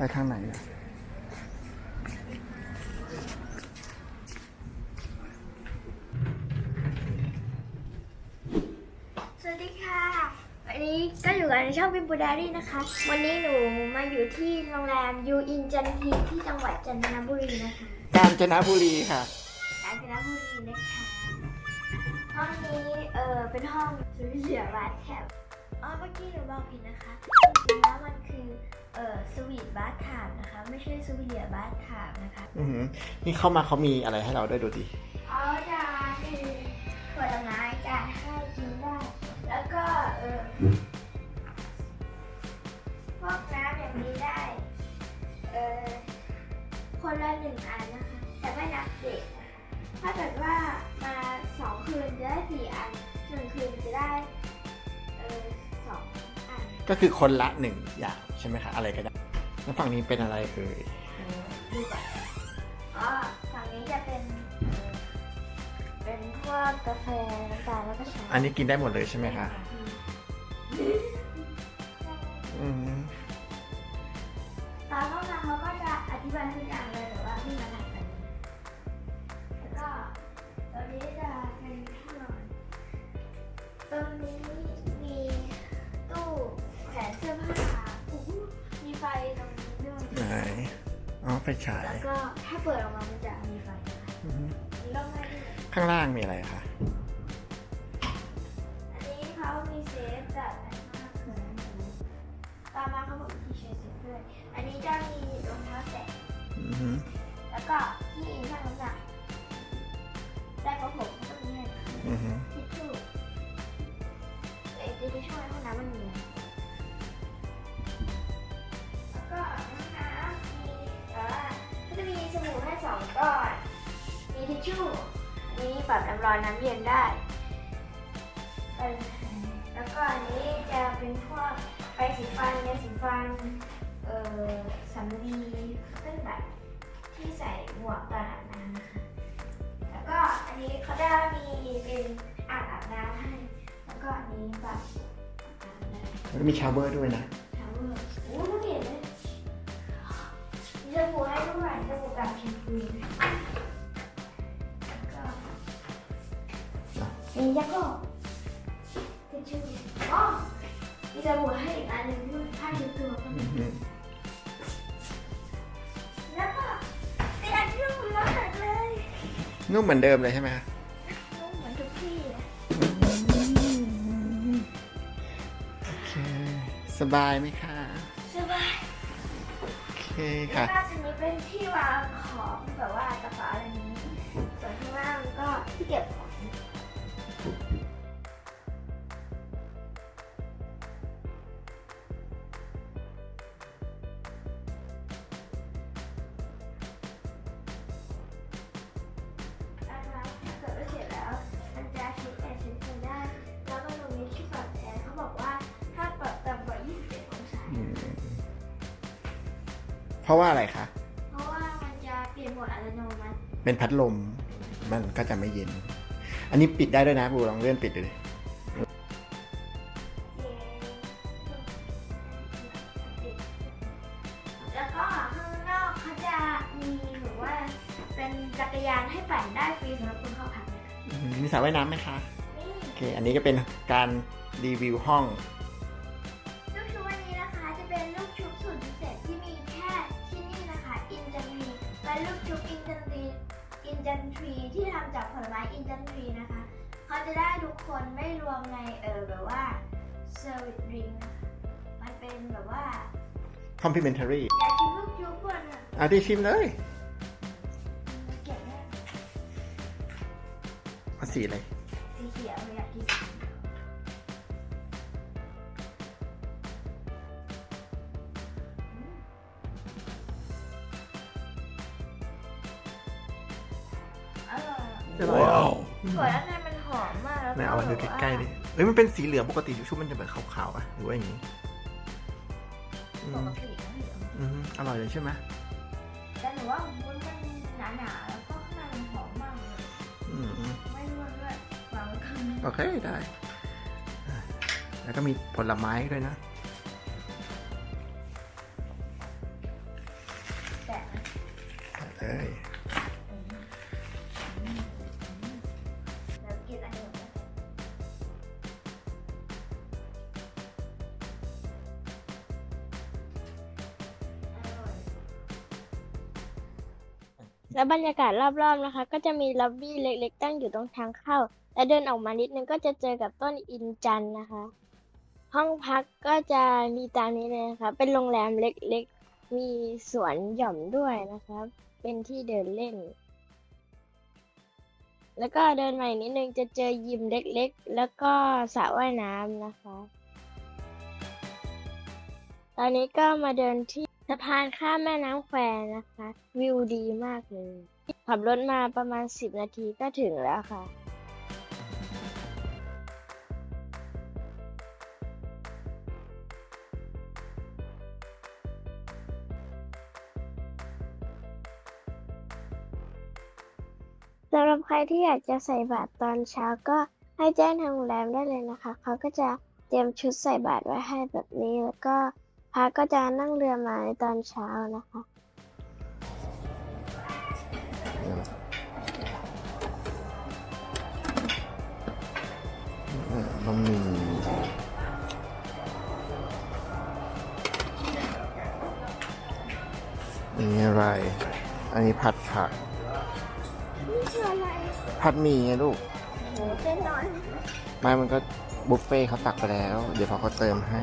ไปไปทางไหนอะสวัสดีค่ะวันนี้ก็อยู่กันในช่องบิมบูดารี่นะคะ วันนี้หนูมาอยู่ที่โรงแรมยูอินจันทีที่จังหวัดจันทบุรีนะคะกาญจนบุรีค่ะกาญจนบุรีนะคะห้องนี้เออเป็นห้องสวีทเดียบาร์แทบ อ๋อเมื่อกี้หนูบอกผิดนะคะจริงๆแล้วมันคือเออสวีทบาร์ทามนะคะ ไม่ใช่สวีทเดียบาร์ทามนะคะอือหือนี่เข้ามาเขามีอะไรให้เราด้วยดูดิเขาจะมีผลไม้จะให้กินได้ แล้วก็เออพวกน้ำอย่างนี้ได้เออคนละหนึ่งอันนะคะ แต่ไม่นับเด็กนะคะถ้าเกิดว่ามาสองคืนจะได้สี่อันหนึ่งคืน ก็คือคนละหนึ่งอย่างใช่ไหมคะอะไรก็ได้แล้วฝั่งนี้เป็นอะไรเอ่ยเออดูก่อนอ๋อฝั่งนี้จะเป็นเอ่อเป็นพวกกาแฟน้ำตาลแล้วก็ชาอันนี้กินได้หมดเลยใช่ไหมคะอืมตอนเข้ามาเขาก็จะอธิบายทุกอย่างเลยแต่ว่าที่มาทำกันแล้วก็ตรงนี้จะเป็นที่นอนตรงนี้มีตู้แขวน เสื้อผ้าโอ้โหมีไฟตรงนี้ด้วยไหนอ๋อไฟฉายแล้วก็ถ้าเปิดออกมามันจะมีไฟนะคะอือหือมีร่องให้ด้วยข้างล่างมีอะไรคะอันนี้เขามีเซฟแบบอันมากเลยตามมาเขาบอกมีที่ใช้เซฟด้วย อันนี้จะมีรองเท้าแตะอือหือแล้วก็ ปรับน้ำร้อนน้ำเย็นได้เออแล้วก็อันนี้จะเป็นพวกไปสีฟันยาสีฟันเอ่อสำลีเครื่องแบบที่ใส่หมวกตอนอาบน้ำนะคะแล้วก็อันนี้เขาจะมีเป็นอ่างอาบน้ำให้แล้วก็อันนี้แบบอาบน้ำแล้วก็มีชาวเวอร์ด้วยนะชาวเวอร์โอ้ไม่เห็นเลยมีสบู่ให้ด้วยสบู่กับแชมพู อันนี้ยักษ์ก็ทิชชู่อ๋อมีสบู่ให้อีกอันหนึ่งด้วยผ้าเช็ดตัวก็มีอือหือแล้วก็มีอันที่หนูรักเลยนุ่มเหมือนเดิมเลยใช่ไหมคะนุ่มเหมือนทุกที่เลยโอเคสบายไหมคะสบายโอเคแล้วค่ะก็จะมีเป็นที่วางของแบบว่ากระเป๋าอะไรนี้ส่วนข้างล่างก็ที่เก็บ ราะว่าอะไรคะ เพราะว่ามันจะเปลี่ยนโหมดอัตโนมัติเป็นพัดลม มันก็จะไม่เย็น อันนี้ปิดได้ด้วยนะบูลองเลื่อนปิดดูดิแล้วก็ข้างนอกเขาจะมีหรือว่าเป็นจักรยานให้ปั่นได้ฟรีสำหรับคนเข้าพักเลยค่ะอืมมีสระว่ายน้ำไหมคะ นี่ โอเค อันนี้ก็เป็นการรีวิวห้อง จะได้ทุกคนไม่รวมในเออแบบว่าเซอร์วิสดริงนะคะมันเป็นแบบว่า complimentary อยากกินลูกชุบก่อนอะเอาที่ชิมเลยเก็บได้เอาสีอะไรสีเขียวอยากกินอร่อยอะจะอร่อยเหรอถั่วด้านในมัน ไม่เอาอัดูใกล้ๆดิเฮ้ยมันเป็นสีเหลืองปกติยูชุบมันจะแบบขาวๆอะหรือว่าอย่างนี้อืมอร่อยเลยใช่ไหมแต่หนูว่าวุ้นมันหนาๆแล้วก็ข้างในมันหอมมากเลยอืม ไม่ร่วนด้วยวางไว้นโอเค ได้แล้วก็มีผลไม้ด้วยนะ แต่เลย แล้วบรรยากาศรอบๆนะคะ ก็จะมีล็อบบี้เล็ก ๆ ตั้งอยู่ตรงทางเข้า และเดินออกมานิดนึงก็จะเจอกับต้นอินจันนะคะ ห้องพักก็จะมีตามนี้เลยนะคะ เป็นโรงแรมเล็กๆ มีสวนหย่อมด้วยนะคะเป็นที่เดินเล่น แล้วก็เดินมาอีกนิดนึงจะเจอยิมเล็กๆ แล้วก็สระว่ายน้ำนะคะ ตอนนี้ก็มาเดินที่ะพานข้ามแม่น้ำแควนะคะ วิวดีมากเลย ขับรถมาประมาณ 10 นาทีก็ถึงแล้วค่ะสำหรับใครที่อยากจะใส่บาตรตอนเช้าก็ให้แจ้งทางโรงแรมได้เลยนะคะ เขาก็จะเตรียมชุดใส่บาตรไว้ให้แบบนี้แล้วก็ พระก็จะนั่งเรือมาในตอนเช้านะคะ บะหมี่อันนี้อะไร อันนี้ผัดผัก นี่คืออะไรผัดหมี่ไงลูกหมูเส้นน้อย ไม่มันก็บุฟเฟ่ต์เขาตักไปแล้ว เดี๋ยวเขาก็เติมให้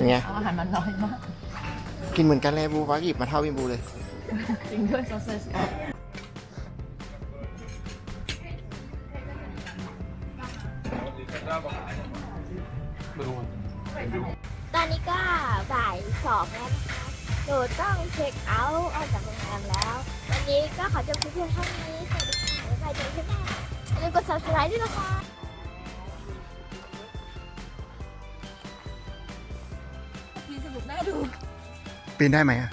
เป็นไง อาหารมันน้อยมาก กินเหมือนกันเลยบูฟ้าหยิบมาเท่าวินบูเลย จริงด้วยซอสเซสตอนนี้ก็บ่ายสองแล้วนะคะหนูต้องเช็คเอาท์ออกจากโรงแรมแล้ว วันนี้ก็ขอจบคลิปเพียงเท่านี้สวัสดีค่ะบ๊ายบายเจอกันคลิปหน้าอย่าลืมกด subscribe ด้วยนะคะ ปีนได้ไหมอะ